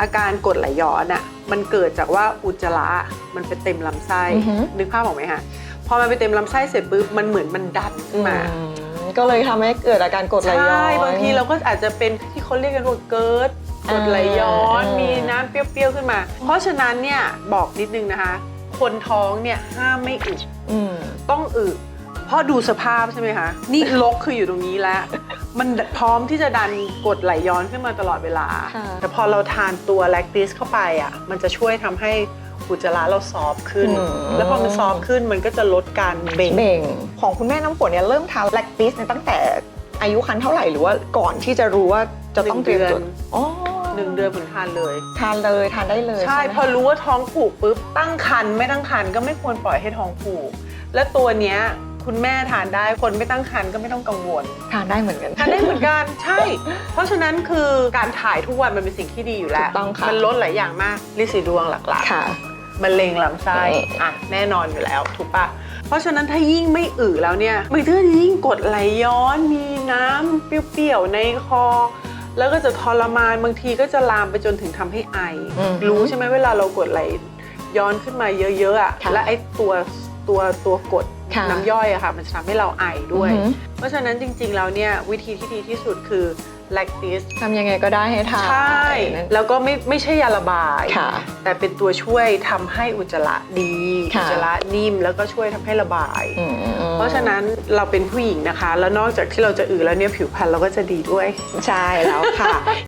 อาการกรดไหลย้อนอะมันเกิดจากว่าอุจจาระมันไปเต็มลำไส้อือหือ นึกภาพออกไหมคะพอมันไปเต็มลำไส้เสร็จปุ๊บมันเหมือนมันดันขึ้นมาอืมก็เลยทำให้เกิดอาการกรดไหลย้อน ใช่บางทีเราก็อาจจะเป็นที่เขาเรียกกันว่าเกิร์ดกรดไหลย้อนอ่ามี มีน้ำเปรี้ยวๆขึ้นมา เพราะฉะนั้นเนี่ยบอกนิดนึงนะคะ คนท้องเนี่ยห้ามไม่อึ อืม ต้องอึเพราะดูสภาพใช่ไหมคะ นี่ลกคืออยู่ตรงนี้แล้ว มันพร้อมที่จะดันกรดไหลย้อนขึ้นมาตลอดเวลา ค่ะ แต่พอเราทานตัวแลคติสเข้าไปอะ มันจะช่วยทำให้อุจจาระเราซอฟต์ขึ้น อืม แล้วพอมันซอฟต์ขึ้นมันก็จะลดการเบ่ง เบ่งของคุณแม่น้ำฝนเนี่ยเริ่มทานแลคติสเนี่ยตั้งแต่อายุคันเท่าไหร่หรือว่าก่อนที่จะรู้ว่าจะต้องเตรียมตัวหนึ่งเดือน อ๋อหนึ่งเดือนเหมือนทานเลย ทานเลยทานได้เลยใช่ไหมพอรู้ว่าท้องผูกปุ๊บตั้งครรภ์ไม่ตั้งครรภ์ก็ไม่ควรปล่อยให้ท้องผูก และตัวเนี้ย คุณแม่ทานได้คนไม่ตั้งครรภ์ก็ไม่ต้องกังวล ทานได้เหมือนกัน ทานได้เหมือนกันใช่ เพราะฉะนั้นคือการถ่ายทุกวันมันเป็นสิ่งที่ดีอยู่แล้ว ถูกต้องค่ะ มันลดหลายอย่างมากลิสีดวงหลักค่ะๆมะเร็งลำไส้อืมอะแน่นอนอยู่แล้วถูกปะเพราะฉะนั้นถ้ายิ่งไม่อึแล้วเนี่ยมันก็ยิ่งกดไหลย้อนมีน้ำเปรี้ยวๆในคอ แล้วก็จะทรมานบางทีก็จะลามไปจนถึงทำให้ไออืมรู้ใช่ไหมเวลาเรากดไหลย้อนขึ้นมาเยอะๆอะค่ะ และไอ้ตัว ตัวตัวกดค่ะน้ำย่อยอะค่ะ มันจะทำให้เราไอด้วย อือหือ เพราะฉะนั้นจริงๆแล้วเนี่ยวิธีที่ดีที่สุดคือแลคติสทำยังไงก็ได้ให้ทานใช่ นั่นแล้วก็ไม่ไม่ใช่ยาระบาย ค่ะ แต่เป็นตัวช่วยทำให้อุจจาระดี ค่ะ อุจจาระนิ่มแล้วก็ช่วยทำให้ระบาย อืมเพราะฉะนั้นเราเป็นผู้หญิงนะคะ แล้วนอกจากที่เราจะอือแล้วเนี่ยผิวพรรณเราก็จะดีด้วย ใช่แล้วค่ะ